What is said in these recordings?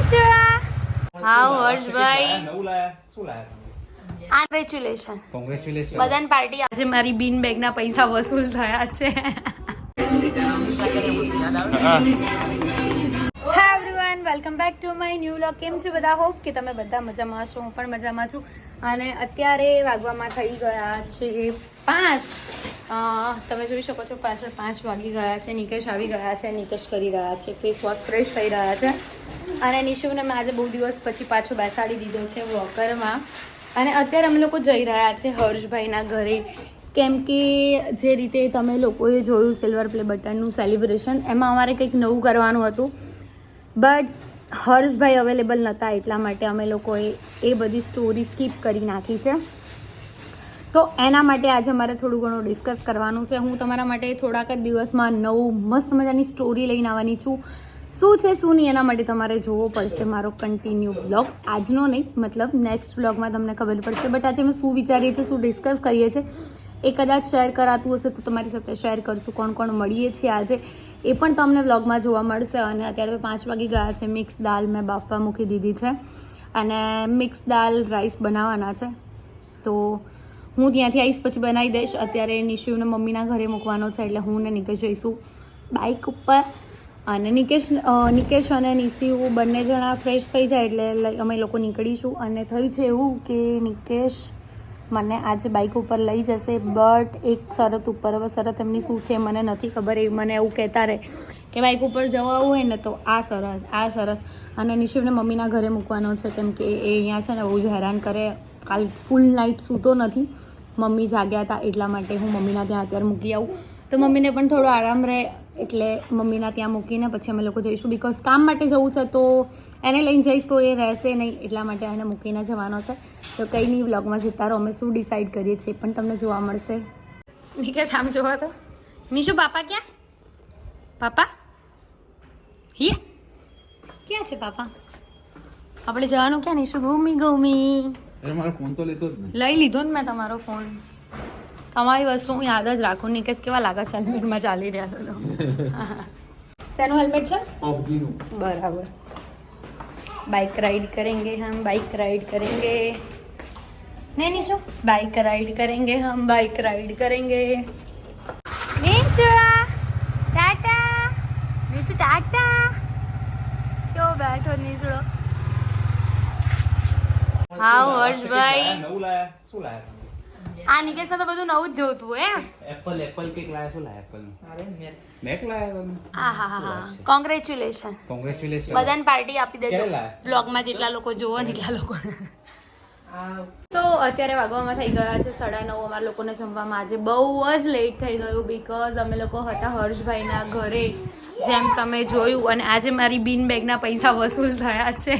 નિશુઆ how Harshbhai. શું congratulation congratulation બધાની party આજે મારી બિન બેગના પૈસા વસૂલ થયા છે. Welcome back to my new vlog કેમ છે બધા? હોપ કે તમે બધા મજામાં હશો. હું પણ મજામાં છું. અને અત્યારે વાગવામાં થઈ ગયા છે પાંચ. તમે જોઈ શકો છો પાછળ પાંચ વાગી ગયા છે. નિકેશ આવી ગયા છે નિકેશ કરી રહ્યા છે. ફેસ વોશ ફ્રેશ થઈ રહ્યા છે. અને નિશુને મેં આજે બહુ દિવસ પછી પાછો બેસાડી દીધો છે વોકરમાં. અને અત્યારે અમે લોકો જઈ રહ્યા છે હર્ષભાઈના ઘરે. કેમ કે જે રીતે તમે લોકોએ જોયું સિલ્વર પ્લે બટનનું સેલિબ્રેશન એમાં અમારે કંઈક નવું કરવાનું હતું. બટ હર્ષભાઈ અવેલેબલ નહોતા એટલા માટે અમે લોકોએ એ બધી સ્ટોરી સ્કીપ કરી નાખી છે. તો એના માટે આજે અમારે થોડું ઘણું ડિસ્કસ કરવાનું છે. હું તમારા માટે થોડાક જ દિવસમાં નવું મસ્ત મજાની સ્ટોરી લઈને આવવાની છું. શું છે શું નહીં એના માટે તમારે જોવો પડશે મારો કન્ટિન્યુ બ્લોગ આજનો નહીં, મતલબ નેક્સ્ટ બ્લોગમાં તમને ખબર પડશે. બટ આજે અમે શું વિચારીએ છીએ, શું ડિસ્કસ કરીએ છીએ, એ કદાચ શેર કરાતું હશે તો તમારી સાથે શેર કરશું કોણ કોણ મળીએ છીએ આજે. એ પણ તમને વ્લોગમાં જોવા મળશે. અને અત્યારે તો પાંચ વાગી ગયા છે મિક્સ દાલ મેં બાફવા મૂકી દીધી છે. અને મિક્સ દાલ રાઈસ બનાવવાના છે. તો હું ત્યાંથી આવીશ પછી બનાવી દઈશ. અત્યારે નિશુને મમ્મીના ઘરે મૂકવાનો છે, એટલે હું ને નીકળી જઈશું. બાઇક ઉપર. અને નિકેશ નિકેશ અને નિશિવ બંને જણા ફ્રેશ થઈ જાય એટલે અમે લોકો નીકળીશું. અને થયું છે એવું કે નિકેશ મને આજે બાઇક ઉપર લઈ જશે બટ એક શરત ઉપર. હવે શરત એમની શું છે મને નથી ખબર. એ મને એવું કહેતા રહે કે બાઇક ઉપર જવા હોય ને તો આ શરત આ શરત. અને નિશિવને મમ્મીના ઘરે મૂકવાનો છે કેમ કે એ અહીંયા છે ને બહુ જ હેરાન કરે. કાલ ફૂલ નાઇટ સૂતો નથી. મમ્મી જાગ્યા હતા એટલા માટે હું મમ્મીના ત્યાં અત્યારે મૂકી આવું. તો મમ્મીને પણ થોડો આરામ રહે. એટલે મમ્મીના ત્યાં મૂકીને પછી અમે લોકો જઈશું. બિકોઝ કામ માટે જવું છે તો એને લઈને જઈશ તો એ રહેશે નહીં એટલા માટે એને મૂકીને જવાનો છે. તો કંઈ નહીં વ્લોગમાં જતા રહો. અમે શું ડિસાઈડ કરીએ છીએ પણ તમને જોવા મળશે. નિકેશ આમ જોવા તો. નિશુ પાપા ક્યાં? પાપા હિયા? ક્યાં છે પાપા આપણે જવાનું ક્યાં? નિશુ ગૌમી ગૌમી. અરે મારો ફોન તો લેતો જ નહીં. લઈ લીધો ને મેં તમારો ફોન તમારી વસ્તુ હું યાદ જ રાખું નહીં કે કેવા લાગે છે હેલ્મેટમાં ચાલી રહ્યા છો તો. શેનું હેલ્મેટ છે? બરાબર. બાઇક રાઈડ કરેંગે હમ બાઇક રાઈડ કરેંગે. નહીં નિશુ બાઇક રાઈડ કરેંગે હમ બાઇક રાઈડ કરેંગે. નિશુઆ ટાટા. નિશુ ટાટા. કેવો બેઠો નિશુડો. હા હર્ષભાઈ? શું લાયા આ નિકેશ તો બધું નવું જ જોતું હે એપલ એપલ કેક લાયા શું લાયા એપલ મેક લાયા તમે હા હા હા. હા કોંગ્રેચ્યુલેશન કોંગ્રેચ્યુલેશન બધાને પાર્ટી આપી દેજો. લાયા? જેટલા લોકો જોવો ને એટલા લોકો. તો અત્યારે વાગવામાં થઈ ગયા છે સાડા નવ. અમારા લોકોને જમવામાં આજે બહુ જ લેટ થઈ ગયું બિકોઝ અમે લોકો હતા હર્ષભાઈના ઘરે. જેમ તમે જોયું અને આજે મારી બિન બેગના પૈસા વસૂલ થયા છે.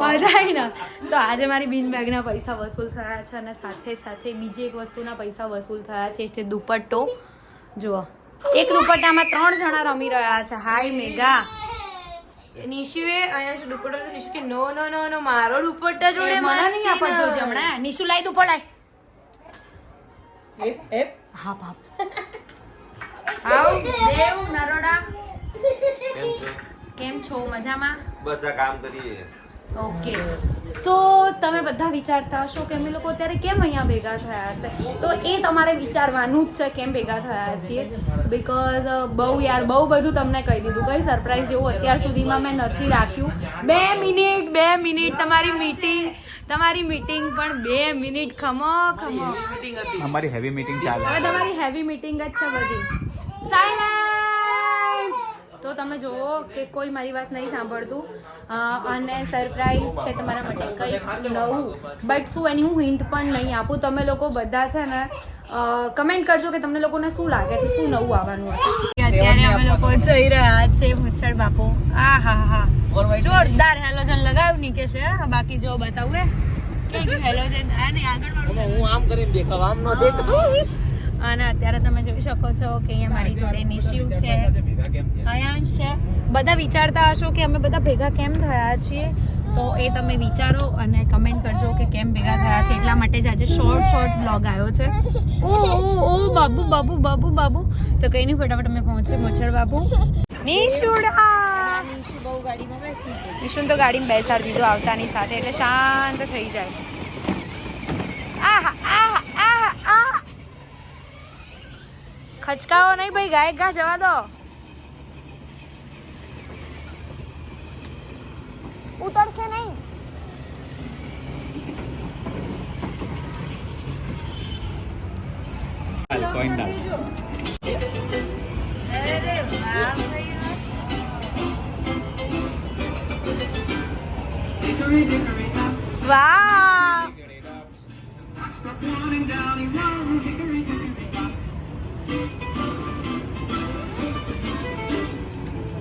મજા આવી ને? તો આજે મારી બિન બેગના પૈસા વસૂલ થયા છે અને સાથે સાથે બીજી એક વસ્તુના પૈસા વસૂલ થયા છે છે દુપટ્ટો. જુઓ. એક દુપટ્ટામાં ત્રણ જણા રમી રહ્યા છે. હાય મેગા નિશુએ અહીંયા છે દુપટ્ટો તો નિશુ કે નો નો નો નો મારો દુપટ્ટા જોડે મને નહીં આપો મસ્તી જોજે હમણાં. નિશુ લાઈ દુપટ્ટો લાય. એપ, એપ. હા બાપ. આવ, દેવ નરોડા. કેમ છો? મજામાં? બસ આ કામ કરીએ. ઓકે. સો તમે બધા વિચારતા હશો કે અમે લોકો અત્યારે કેમ અહીંયા ભેગા થયા છે? તો એ તમારે વિચારવાનું જ છે કેમ ભેગા થયા છીએ. બિકોઝ બહુ યાર બહુ બધું તમને કહી દીધું. કઈ સરપ્રાઈઝ જેવું અત્યાર સુધીમાં મેં નથી રાખ્યું. બે મિનિટ બે મિનિટ તમારી મીટિંગ તમારી મીટિંગ પણ બે મિનિટ. ખમો ખમો અમારી હેવી મીટિંગ ચાલે. હવે તમારી હેવી મીટિંગ જ છે બધી. સાયલેન્ટ તો તમે જુઓ કે કોઈ મારી વાત નહીં સાંભળતું. અને સરપ્રાઈઝ છે તમારા માટે કંઈક નવું. બટ શું એની હું હિન્ટ પણ નહીં આપું. તમે લોકો બધા છે ને કમેન્ટ કરજો કે તમને લોકોને શું લાગે છે શું નવું આવવાનું હશે. અત્યારે અમે લોકો જઈ રહ્યા છે મુછડ બાપુ. આ હા. હા જોરદાર હેલોજન લગાવ્યું ની કે છે હા, બાકી જો બતાવું હેલોજન. આ નહીં આગળ હું આમ કરીને દેખાવ આમ ન દેખાવ. અને અત્યારે તમે જોઈ શકો છો કે અહીંયા મારી જોડે નિશિવ છે. અયાંશ છે. બધા વિચારતા હશો કે અમે બધા ભેગા કેમ થયા છીએ? તો એ તમે વિચારો અને કમેન્ટ કરજો કે કેમ ભેગા થયા છે. એટલા માટે જ આજે શોર્ટ શોર્ટ બ્લોગ આવ્યો છે. ઓ ઓ ઓ બાબુ બાબુ બાબુ બાબુ. તો કઈ નહીં ફટાફટ અમે પહોંચે મોછડ બાબુ. નિશુડા! નિશુ બહુ ગાડીમાં બેસી નિશુન તો ગાડીમાં બેસાડી દીધું આવતાની સાથે એટલે શાંત થઈ જાય આહા આહા આહા આહા ખચકાવો નહીં ભાઈ ગાયક ગા જવા દો. ઉતરશે નહીં. Coin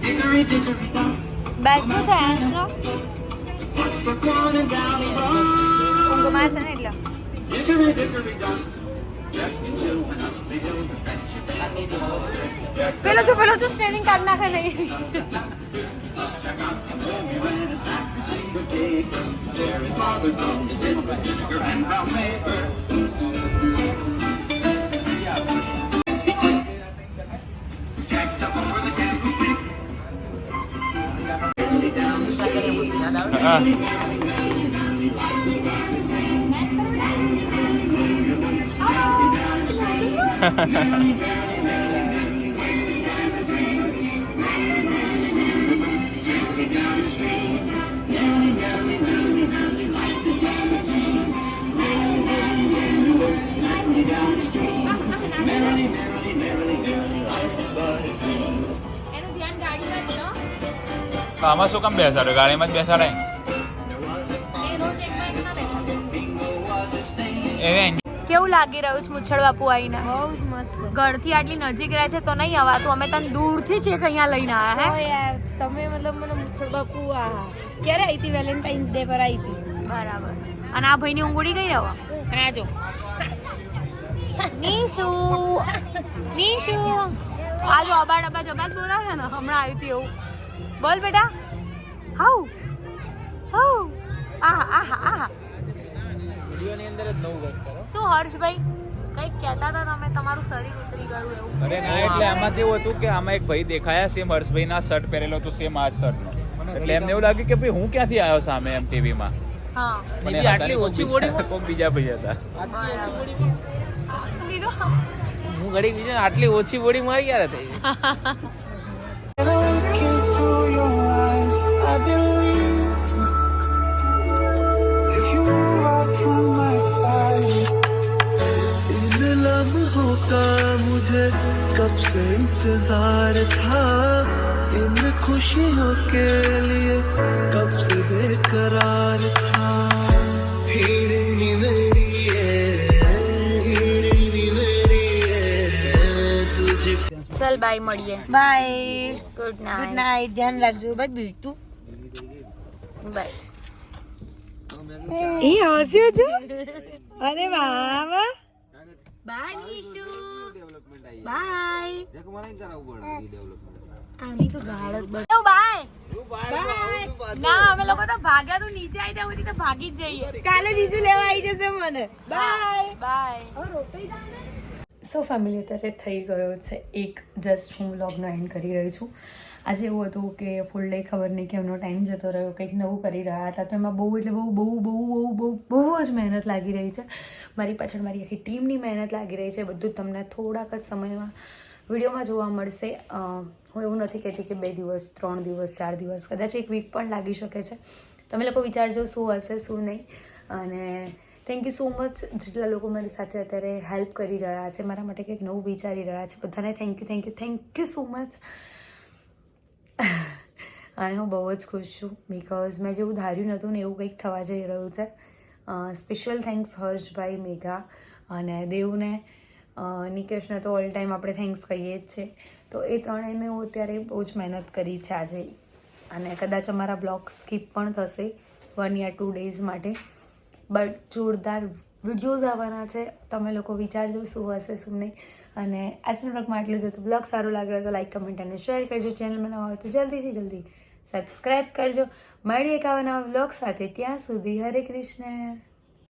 down. વાહ બેસવું છે આંશનો ઊંઘમાં છે ને એટલે પેલો છો પેલો છો સ્ટેરિંગ કાઢ નાખે નહીં એનું ધ્યાન ગાડીમાં જ છે તો આમાં શું કામ બેસાડો ગાડીમાં જ બેસાડાય કેવું લાગી રહ્યું છે મુચ્છળ બાપુ આવીને બહુ જ મસ્ત. ઘરથી આટલી નજીક રહે છે તો નહીં અવાતું અમે તને દૂરથી છે કે અહીંયા લઈને આવ્યા હે? યાર તમે મતલબ મને મુછડ બાપુ આ ક્યારે આવી હતી વેલેન્ટાઇન્સ ડે પર આવી હતી બરાબર. અને આ ભાઈની ઊંઘ ઉડી ગઈ રહો અને આ જો. નીશુ નીશુ આ જો અબાડ અબાજ અબાજ બોલાવે ને હમણાં આવ્યું હતી એવું. બોલ બેટા. હાઉ. હાઉ. આહા આહા આહા. શું હર્ષભાઈ? કંઈક કહેતા હતા તમે તમારું શરીર ઉતરી ગયું એવું. અરે ના એટલે આમાં કેવું હતું કે આમાં એક ભાઈ દેખાયા સેમ હર્ષભાઈ ના શર્ટ પહેરેલો હતો સેમ આ શર્ટ એટલે એમને એવું લાગ્યું કે ભાઈ હું ક્યાંથી આવ્યો સામે એમ ટીવીમાં હા. મને આટલી ઓછી બોડી કોક બીજા ભાઈ હતા. શું કીધું? હું ઘડી બીજો આટલી ઓછી બોડી મારી યાર થઈ If you are from मुझे कब से इंतजार था इन खुशियों के लिए कब से बेकरार था हीरे नी मेरी ये हीरे नी मेरी ये तुझे ચલ બાય મળીએ bye good good night night ધ્યાન રાખજો બાય બીટુ બાય એ હસ્યો છો અરે વાહ વાહ બાય નીશુ બાય. આની તો ગાળ બસ. બાય. ના અમે લોકો તો ભાગ્યા તો નીચે આવી ત્યાં સુધી તો ભાગી જ જઈએ. કાલે જીજુ લેવા આવી જશે મને. બાય. બાય. સો ફેમિલી અત્યારે થઈ ગયો છે એક જસ્ટ હું વ્લોગનો એન્ડ કરી રહી છું. આજે એવું હતું કે ફૂલ ડે ખબર નહીં કે એમનો ટાઈમ જતો રહ્યો, કંઈક નવું કરી રહ્યા હતા. તો એમાં બહુ એટલે બહુ બહુ બહુ બહુ બહુ બહુ જ મહેનત લાગી રહી છે. મારી પાછળ મારી આખી ટીમની મહેનત લાગી રહી છે. બધું તમને થોડાક જ સમયમાં વિડીયોમાં જોવા મળશે. હું એવું નથી કહેતી કે બે દિવસ, ત્રણ દિવસ, ચાર દિવસ, કદાચ એક વીક પણ લાગી શકે છે. તમે લોકો વિચારજો શું હશે, શું નહીં. અને થેન્ક યુ સો મચ જેટલા લોકો મારી સાથે અત્યારે હેલ્પ કરી રહ્યા છે, મારા માટે કંઈક નવું વિચારી રહ્યા છે. બધાને thank you thank you thank you so much અને હું બહુ જ ખુશ છું બિકોઝ મેં જેવું ધાર્યું નહોતું ને એવું કંઈક થવા જઈ રહ્યું છે. સ્પેશિયલ થેન્ક્સ હર્ષભાઈ મેઘા અને દેવને. નિકેશને તો ઓલ ટાઈમ આપણે થેન્ક્સ કહીએ જ છે તો એ ત્રણેયને હું અત્યારે બહુ જ મહેનત કરી છે આજે. અને કદાચ અમારા બ્લોગ સ્કીપ પણ થશે વન યા ટુ ડેઝ માટે. બટ જોરદાર વિડીયોઝ આવવાના છે. તમે લોકો વિચારજો શું હશે, શું નહીં. અને આજના બ્લોગમાં આટલું જ હતું. બ્લોગ સારું લાગ્યો તો લાઈક કમેન્ટ અને શેર કરજો. ચેનલમાં નવા હોય તો જલ્દીથી જલ્દી સબસ્ક્રાઈબ કરજો. મળીએ એક આવા નવા વ્લોગ સાથે. ત્યાં સુધી હરે કૃષ્ણ.